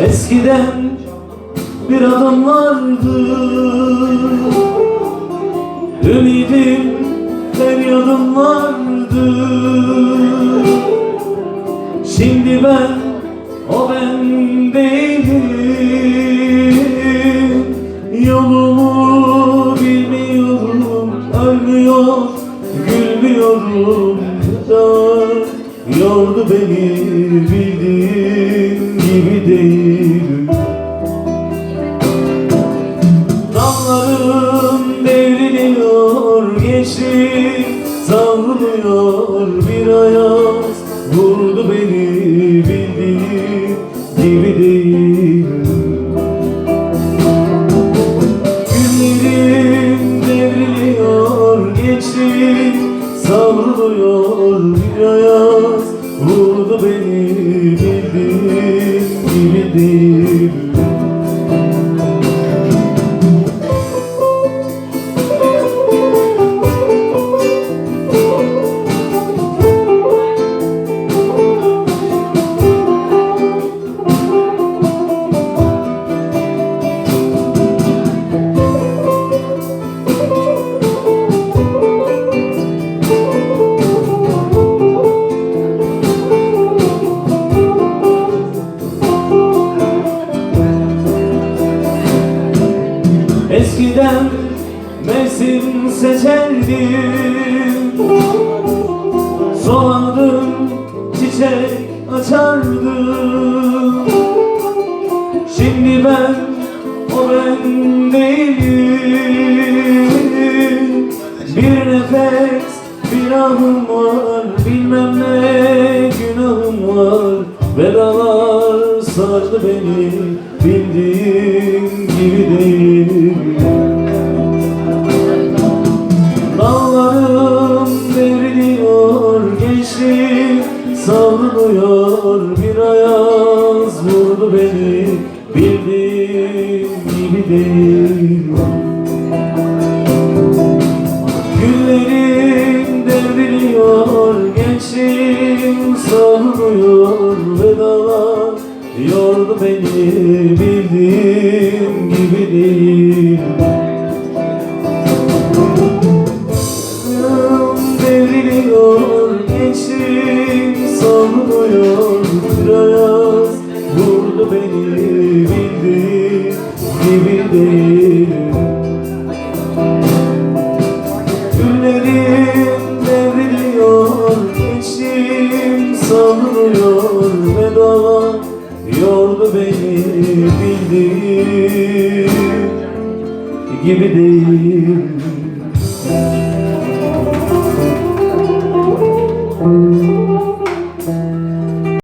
Eskiden bir adım vardı. Ümidim feryadım vardı. Şimdi ben o ben değilim. Yolumu bilmiyorum Ölmüyor gülmüyorum. Da Yordu beni bildiğin gibi değil. Dallarım devriliyor gençlik Savruluyor bir ayaz. Vurdu beni bildiğin gibi değil. Günlerim devriliyor gençlik Savruluyor bir ayaz. Vurdu beni bildiğin gibi değil Eskiden mevsim seçerdim Solardım, çiçek açardım Şimdi ben o ben değilim. Bir nefes, bir ahım var Bilmem ne günahım var. Vedalar sardı beni Bildiğin gibi değil beni bildiğin gibi değil Günlerim devriliyor gençliğim savruluyor vedalar Yordu beni. Bildiğim gibi değil beni bildiği gibi değil.